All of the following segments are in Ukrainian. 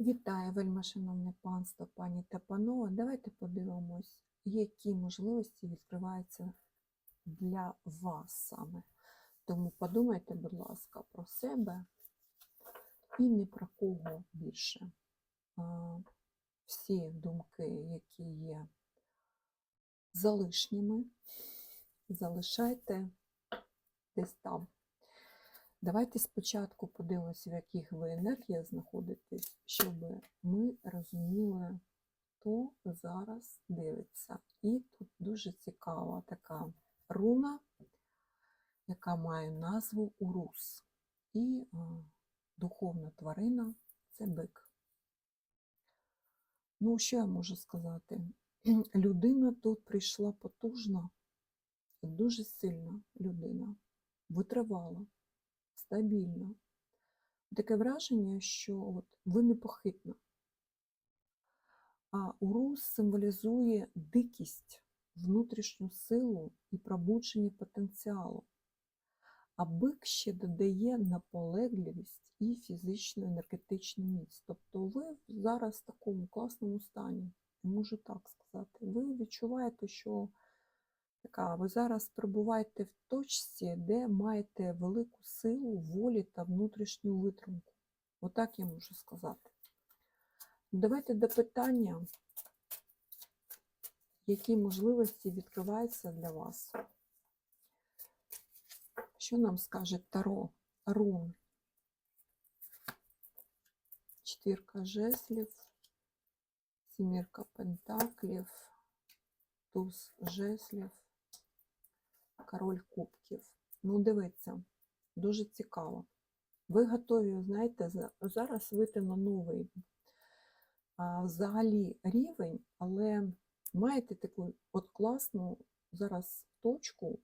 Вітаю, вельмишановне панство, пані та панове. Давайте подивимось, які можливості відкриваються для вас саме. Тому подумайте, будь ласка, про себе і не про кого більше. Всі думки, які є залишніми, залишайте десь там. Давайте спочатку подивимося, в яких ви енергіях знаходитесь, щоб ми розуміли, хто зараз дивиться. І тут дуже цікава така руна, яка має назву Урус. І духовна тварина це бик. Ну, що я можу сказати? Людина тут прийшла потужна, дуже сильна людина, витривала стабільна. Таке враження, що от ви непохитна. А урус символізує дикість, внутрішню силу і пробудження потенціалу. А бик ще додає наполегливість і фізичну енергетичну міць. Тобто ви зараз в такому класному стані, можу так сказати. Ви відчуваєте, що така, ви зараз перебуваєте в точці, де маєте велику силу волі та внутрішню витримку. Отак я можу сказати. Давайте до питання, які можливості відкриваються для вас. Що нам скаже Таро? Рун. Четвірка жезлів, сімірка пентаклів, туз жезлів, король кубків. Ну, дивіться, дуже цікаво. Ви готові, знаєте, за- зараз вийти на новий а, взагалі рівень, але маєте таку от класну зараз точку,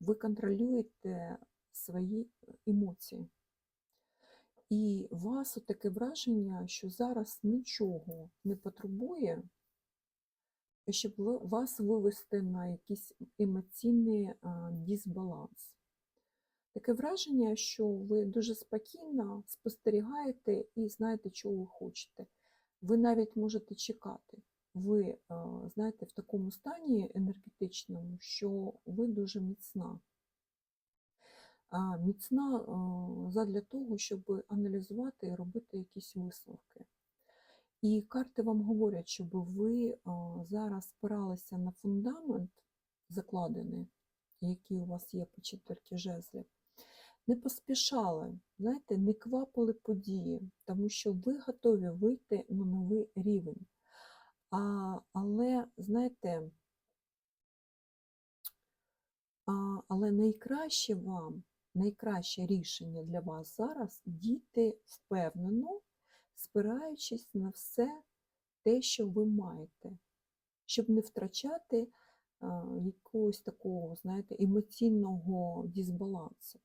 ви контролюєте свої емоції. І у вас таке враження, що зараз нічого не потребує, щоб вас вивести на якийсь емоційний дисбаланс. Таке враження, що ви дуже спокійно спостерігаєте і знаєте, чого ви хочете. Ви навіть можете чекати. Ви, знаєте, в такому стані енергетичному, що ви дуже міцна. Міцна а, задля того, щоб аналізувати і робити якісь висновки. І карти вам говорять, щоб ви зараз спиралися на фундамент закладений, який у вас є по четверті жезлів, не поспішали, знаєте, не квапили події, тому що ви готові вийти на новий рівень. А, але, знаєте, а, але найкраще вам, найкраще рішення для вас зараз діти впевнено, спираючись на все те, що ви маєте, щоб не втрачати якогось такого, знаєте, емоційного дисбалансу.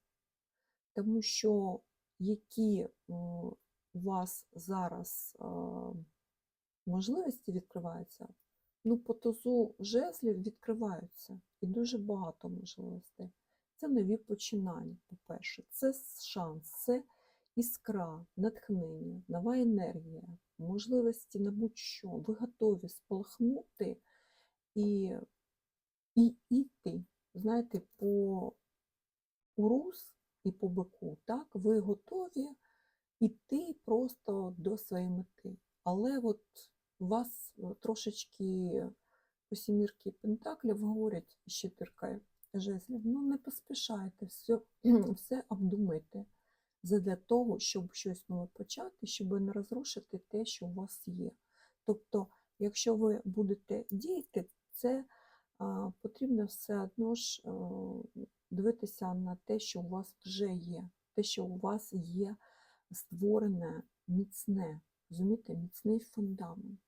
Тому що які у вас зараз можливості відкриваються, ну, по тузу жезлів відкриваються і дуже багато можливостей. Це нові починання, по-перше, це шанс, це іскра, натхнення, нова енергія, можливості на будь-що. Ви готові спалахнути і, і йти, знаєте, по урус і по бику, так, ви готові йти просто до своєї мети. Але от вас е, трошечки по сімірки пентаклів говорять четвіркою жезлів, ну не поспішайте, все, все обдумайте задля того, щоб щось нове почати, щоб не розрушити те, що у вас є. Тобто, якщо ви будете діяти, це а, потрібно все одно ж а, дивитися на те, що у вас вже є, те, що у вас є створене міцне, розумієте, міцний фундамент.